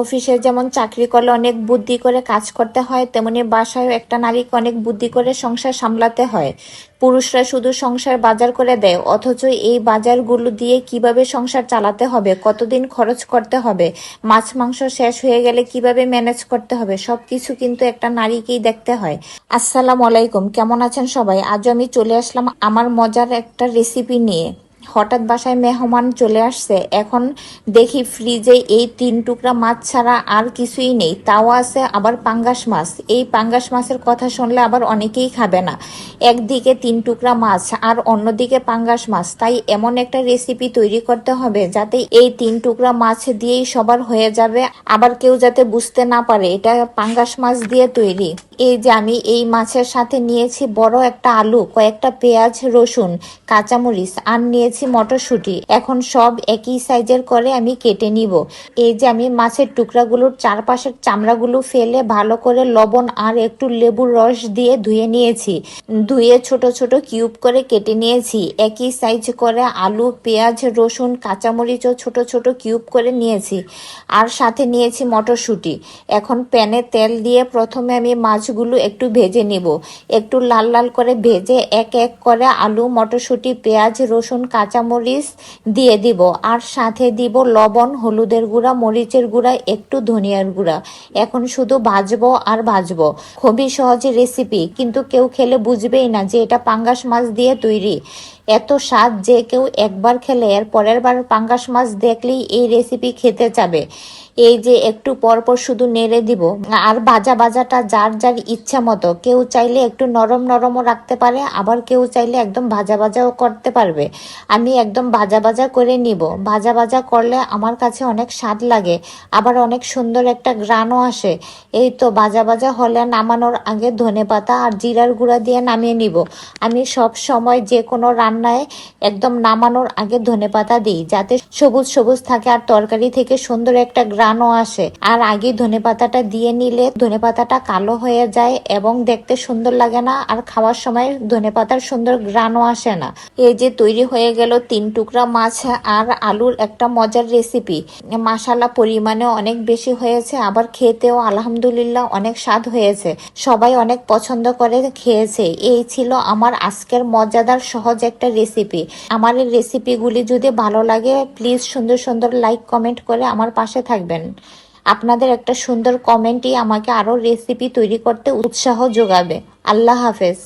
অফিসে যেমন চাকরি করলে অনেক বুদ্ধি করে কাজ করতে হয়, তেমনি বাসায়ও একটা নারীকে অনেক বুদ্ধি করে সংসার সামলাতে হয়। পুরুষরা শুধু সংসার বাজার করে দেয়, অথচ এই বাজারগুলো দিয়ে কীভাবে সংসার চালাতে হবে, কতদিন খরচ করতে হবে, মাছ মাংস শেষ হয়ে গেলে কীভাবে ম্যানেজ করতে হবে সব কিছু কিন্তু একটা নারীকেই দেখতে হয়। আসসালামু আলাইকুম, কেমন আছেন সবাই? আজ আমি চলে আসলাম আমার মজার একটা রেসিপি নিয়ে। হঠাৎ বাসায় মেহমান চলে আসছে। এখন দেখি ফ্রিজে এই তিন টুকরা মাছ ছাড়া আর কিছুই নেই। তাও আছে আবার পাঙ্গাস মাছ। এই পাঙ্গাস মাছের কথা শুনলে আবার অনেকেই খাবে না। একদিকে তিন টুকরা মাছ আর অন্যদিকে পাঙ্গাস মাছ। তাই এমন একটা রেসিপি তৈরি করতে হবে যাতে এই তিন টুকরা মাছ দিয়েই সবার হয়ে যাবে। আবার কেউ যাতে বুঝতে না পারে, এটা পাঙ্গাস মাছ দিয়ে তৈরি। এই যে আমি এই মাছের সাথে নিয়েছি বড় একটা আলু, কয়েকটা পেঁয়াজ, রসুন, কাঁচামরিচ, আর নিয়েছি মটরশুঁটি। এখন সব একই সাইজের করে আমি কেটে নিব। এই যে আমি মাছের টুকরাগুলোর চারপাশের চামড়াগুলো ফেলে ভালো করে লবণ আর একটু লেবুর রস দিয়ে ধুয়ে নিয়েছি। ধুয়ে ছোট ছোট কিউব করে কেটে নিয়েছি। একই সাইজ করে আলু, পেঁয়াজ, রসুন কাঁচামরিচও ছোট ছোট কিউব করে নিয়েছি। আর সাথে নিয়েছি মটরশুঁটি। এখন প্যানে তেল দিয়ে প্রথমে আমি মাছগুলো একটু ভেজে নিব। একটু লাল লাল করে ভেজে এক এক করে আলু, মটরশুঁটি, পেঁয়াজ, রসুন কাঁচামরিচ দিয়ে দিব। আর সাথে দিব লবণ, হলুদের গুঁড়া, মরিচের গুঁড়া, একটু ধনিয়ার গুঁড়া। এখন শুধু ভাজবো আর ভাজবো। খুবই সহজ রেসিপি, কিন্তু কেউ খেলে বুঝবেই না যে এটা পাঙ্গাস মাছ দিয়ে তৈরি। এত স্বাদ যে কেউ একবার খেলে এর পরের বার পাঙ্গাস মাছ দেখলেই এই রেসিপি খেতে চাবে। এই যে একটু পর পর শুধু নেড়ে দিব, আর ভাজা ভাজাটা যার যার ইচ্ছা মতো। কেউ চাইলে একটু নরম নরমও রাখতে পারে, আবার কেউ চাইলে একদম ভাজা ভাজাও করতে পারবে। আমি একদম ভাজা ভাজা করে নিব। ভাজা ভাজা করলে আমার কাছে অনেক স্বাদ লাগে, আবার অনেক সুন্দর একটা গ্রানও আসে। এই তো ভাজা ভাজা হলে নামানোর আগে ধনে পাতা আর জিরার গুঁড়া দিয়ে নামিয়ে নিব। আমি সব সময় যে কোনো রান্নায় একদম নামানোর আগে ধনে পাতা দিই, যাতে সবুজ সবুজ থাকে আর তরকারি থেকে সুন্দর একটা গ্রানও আসে। আর আগে ধনে পাতাটা দিয়ে নিলে ধনে পাতাটা কালো হয়ে যায় এবং দেখতে সুন্দর লাগে না আর খাওয়ার সময় ধনে পাতার সুন্দর গ্রানও আসে না। এই যে তৈরি হয়ে গেল তিন টুকরা মাছ আর আলুর একটা মজার রেসিপি মশালা পরিমাণে অনেক বেশি হয়েছে, আবার খেতেও আলহামদুলিল্লাহ অনেক স্বাদ হয়েছে। সবাই অনেক পছন্দ করে খেয়েছে। এই ছিল আমার আজকের মজাদার সহজ একটা রেসিপি আমার এই রেসিপিগুলি যদি ভালো লাগে প্লিজ সুন্দর সুন্দর লাইক কমেন্ট করে আমার পাশে থাকবেন। আপনাদের একটা সুন্দর কমেন্টই আমাকে আরও রেসিপি তৈরি করতে উৎসাহ যোগাবে। আল্লাহ হাফেজ।